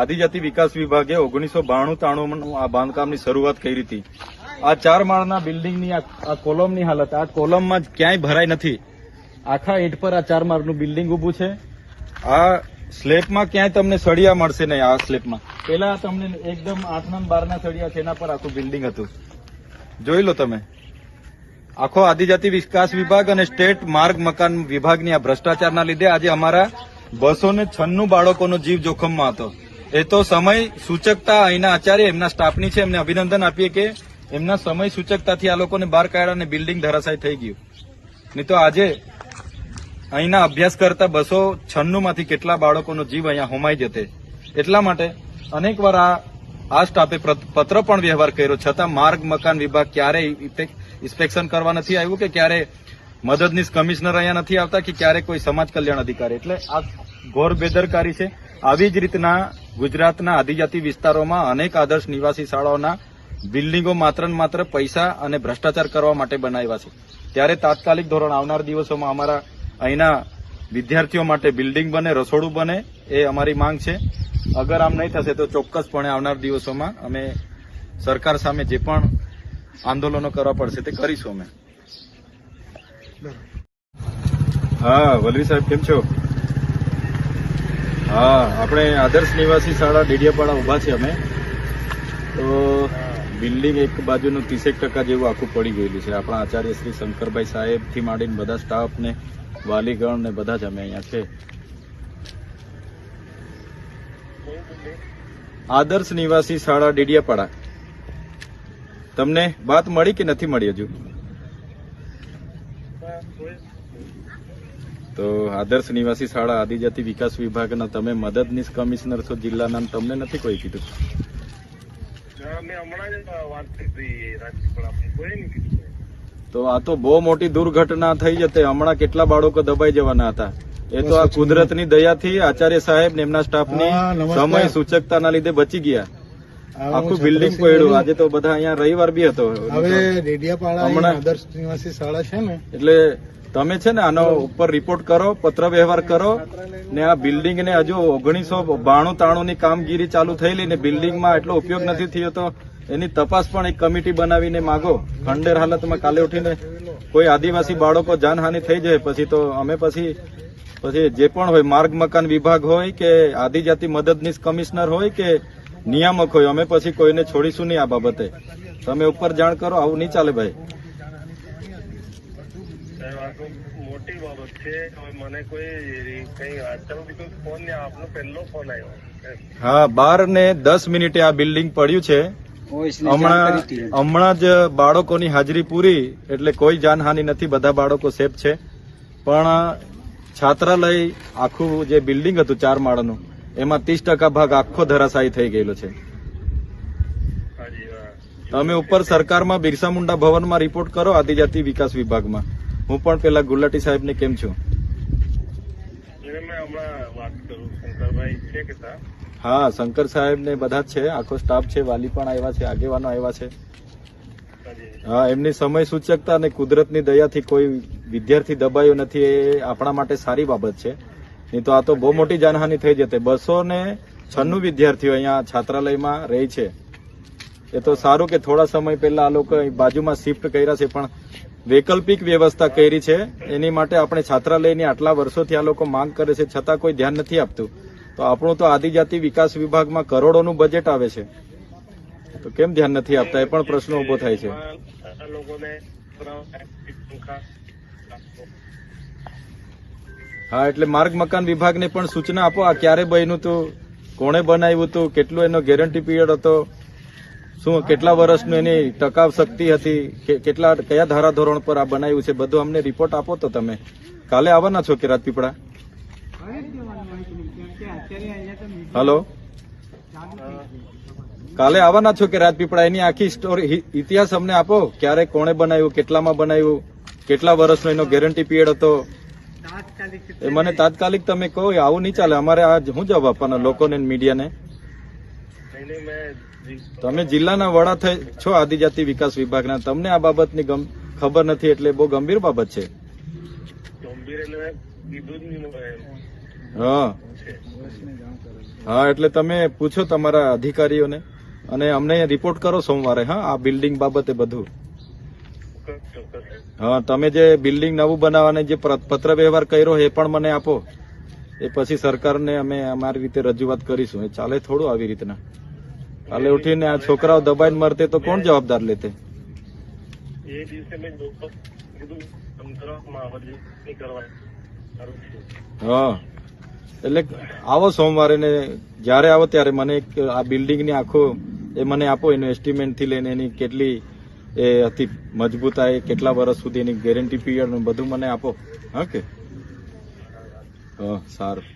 આદિજાતિ વિકાસ વિભાગે ઓગણીસો બાણું ત્રાણું આ બાંધકામની શરૂઆત કરી હતી. આ ચાર માળના બિલ્ડિંગની આ કોલમની હાલત, આ કોલમમાં જ ક્યાંય ભરાઈ નથી. આખા ઈંટ પર આ ચાર માળનું બિલ્ડિંગ ઊભું છે. આ સ્લેબમાં ક્યાંય તમને સળિયા મળશે નહીં આ સ્લેબમાં. પેલા તમને એકદમ આઠના બારના સળિયા છે, એના પર આખું બિલ્ડિંગ હતું. જોઈ લો તમે. આખો આદિજાતિ વિકાસ વિભાગ અને સ્ટેટ માર્ગ મકાન વિભાગની આ ભ્રષ્ટાચારના લીધે આજે અમારા બસો ને છન્નું બાળકોનો જીવ જોખમમાં હતો. એ તો સમય સૂચકતા અહીંના આચાર્ય, એમના સ્ટાફની છે, એમને અભિનંદન આપીએ કે એમના સમય સૂચકતાથી આ લોકોને બહાર કાઢ્યા અને બિલ્ડિંગ ધરાશાય થઈ ગયું. નહીં તો આજે અહીંના અભ્યાસ કરતા બસો છન્નુંમાંથી કેટલા બાળકોનો જીવ અહીંયા હોમાઈ જતે. એટલા માટે અનેકવાર આ આ સ્ટાફે પત્ર પણ વ્યવહાર કર્યો. છતાં માર્ગ, મકાન વિભાગ ક્યારેય ઇન્સ્પેક્શન કરવા નથી આવ્યું કે ક્યારે મદદનીશ કમિશનર અહીંયા નથી આવતા કે ક્યારે કોઈ સમાજ કલ્યાણ અધિકારી. એટલે આ ઘોર બેદરકારી છે. આવી જ રીતના ગુજરાતના આદિજાતિ વિસ્તારોમાં અનેક આદર્શ નિવાસી શાળાઓના બિલ્ડિંગો માત્ર ને માત્ર પૈસા અને ભ્રષ્ટાચાર કરવા માટે બનાવ્યા છે. ત્યારે તાત્કાલિક ધોરણ આવનાર દિવસોમાં અમારા અહીંના વિદ્યાર્થીઓ માટે બિલ્ડિંગ બને, રસોડું બને એ અમારી માંગ છે. અગર આમ નહીં થશે તો ચોક્કસપણે આવનાર દિવસોમાં અમે સરકાર સામે જે પણ આંદોલનો કરવા પડશે તે કરીશું અમે. હા, વલવી સાહેબ, કેમ છો? હા, આપણે આદર્શ નિવાસી શાળા ડેડિયાપાડા ઊભા છે અમે. તો બિલ્ડિંગ એક બાજુનું ત્રીસેક ટકા જેવું આખું પડી ગયેલું છે. આપણા આચાર્ય શ્રી શંકરભાઈ સાહેબથી માંડીને બધા સ્ટાફ ને વાલીગણ ને બધા જ અમે અહીંયા છે. આદર્શ નિવાસી શાળા ડેડિયાપાડા. તમને વાત મળી કે નથી મળી હજુ? તો આદર્શ નિવાસી શાળા આદિજાતિ વિકાસ વિભાગના તમે મદદનીશ કમિશનર છો જિલ્લાના તમને નથી કોઈ કીધું? તો આ તો બહુ મોટી દુર્ઘટના થઈ જતી હમણાં કેટલા બાળકો દબાઈ જવાના હતા? એ તો આ કુદરતની દયાથી આચાર્ય સાહેબ ને એમના સ્ટાફની સમય સૂચકતાના લીધે બચી ગયા. આખું બિલ્ડિંગ પડ્યું આજે તો બધા અહીંયા રવિવાર બી હતો. હવે રેડિયાપાડા હમણાં- આદર્શ નિવાસી શાળા છે ને એટલે તમે છે ને આનો ઉપર રિપોર્ટ કરો પત્ર વ્યવહાર કરો, ને આ બિલ્ડિંગ ને હજુ ઓગણીસો બાણું ત્રાણું ની કામગીરી ચાલુ થયેલી ને બિલ્ડિંગમાં એટલો ઉપયોગ નથી થયો તો એની તપાસ પણ એક કમિટી બનાવીને માગો. ખંડેર હાલતમાં કાલે ઉઠીને કોઈ આદિવાસી બાળકો જાનહાનિ થઈ જાય, પછી તો અમે પછી પછી જે પણ હોય, માર્ગ, મકાન વિભાગ હોય કે આદિજાતિ મદદનીશ કમિશનર હોય કે નિયામક હોય, અમે પછી કોઈને છોડીશું નહીં આ બાબતે. તમે ઉપર જાણ કરો, આવું નહીં ચાલે ભાઈ. સાહેબ આ તો મોટી બાબત છે? હવે મને કોઈ કઈ અચાનક ફોન નહીં આપનો પહેલો ફોન આવ્યો હા બાર ને દસ મિનિટે આ બિલ્ડિંગ પડ્યું છે. હમણાં હમણાં જ બાળકોની હાજરી પૂરી એટલે કોઈ જાનહાનિ નથી બધા બાળકો સેફ છે. પણ છાત્રાલય આખું જે બિલ્ડિંગ હતું ચાર માળનું એમાં ત્રીસ ટકા ભાગ આખો ધરાશાયી થઈ ગયેલો છે. તમે ઉપર સરકારમાં બિરસા મુંડા ભવનમાં રિપોર્ટ કરો આદિજાતિ વિકાસ વિભાગમાં. હું પણ પેલા ગુલાટી સાહેબને કેમ છું? હા શંકર સાહેબ ને બધા જ છે. આખો સ્ટાફ છે વાલી પણ આવ્યા છે આગેવાનો આવ્યા છે. હા એમની સમય સૂચકતા અને કુદરતની દયાથી કોઈ વિદ્યાર્થી દબાયો નથી એ આપણા માટે સારી બાબત છે. નહીં તો આ તો બહુ મોટી જાનહાની થઈ જતી. બસો ને છન્નું વિદ્યાર્થીઓ અહીંયા છાત્રાલયમાં રહે છે. એ તો સારું કે થોડા સમય પહેલા આ લોકો બાજુમાં શિફ્ટ કર્યા છે પણ વૈકલ્પિક વ્યવસ્થા કરી છે. એની માટે આપણે છાત્રાલયની આટલા વર્ષોથી આ લોકો માંગ કરે છે, છતાં કોઈ ધ્યાન નથી આપતું. તો આપણું તો આદિજાતિ વિકાસ વિભાગમાં કરોડોનું બજેટ આવે છે. તો કેમ ધ્યાન નથી આપતા? એ પણ પ્રશ્ન ઊભો થાય છે. હા, એટલે માર્ગ મકાન વિભાગને પણ સૂચના આપો, આ ક્યારે બન્યું હતું કોણે બનાવ્યું હતું કેટલું એનો ગેરંટી પીરિયડ હતો? શું, કેટલા વર્ષનું એની ટકાવ શક્તિ હતી? કેટલા, કયા ધારાધોરણ પર આ બનાવ્યું છે? બધું અમને રિપોર્ટ આપો તો તમે. કાલે આવવાના છો કે રાજપીપળા હલો કાલે આવવાના છો કે રાજપીપળા એની આખી સ્ટોરી ઇતિહાસ અમને આપો. ક્યારે કોણે બનાવ્યું, કેટલામાં બનાવ્યું, કેટલા વર્ષનો એનો ગેરંટી પીરિયડ હતો? એ મને તાત્કાલિક તમે કહો આવું નહીં ચાલે. અમારે આ શું જવાબ આપવાના, લોકોને મીડિયાને તમે જિલ્લાના વડા થઈ છો આદિજાતિ વિકાસ વિભાગના. તમને આ બાબતની ખબર નથી એટલે બહુ ગંભીર બાબત છે. હા. હા એટલે તમે પૂછો તમારા અધિકારીઓને અને અમને રિપોર્ટ કરો સોમવારે હા આ બિલ્ડિંગ બાબતે બધું. હા તમે જે બિલ્ડિંગ નવું બનાવવાને જે પત્ર વ્યવહાર કર્યો એ પણ મને આપો. એ પછી સરકારને અમે અમારી રીતે રજૂઆત કરીશું. એ ચાલે થોડું આવી રીતના. કાલે ઉઠીને આ છોકરાઓ દબાઈને મરતે તો કોણ જવાબદાર લેતે? એ દિવસે મેં હા. એટલે આવો સોમવારે ને જ્યારે આવો ત્યારે મને એક આ બિલ્ડિંગની આખો એ મને આપો એનું એસ્ટિમેટથી લઈને એની કેટલી એ હતી મજબૂતાઈ કેટલા વર્ષ સુધી એની ગેરંટી પીરિયડ બધું મને આપો. હા કે? હા સારું.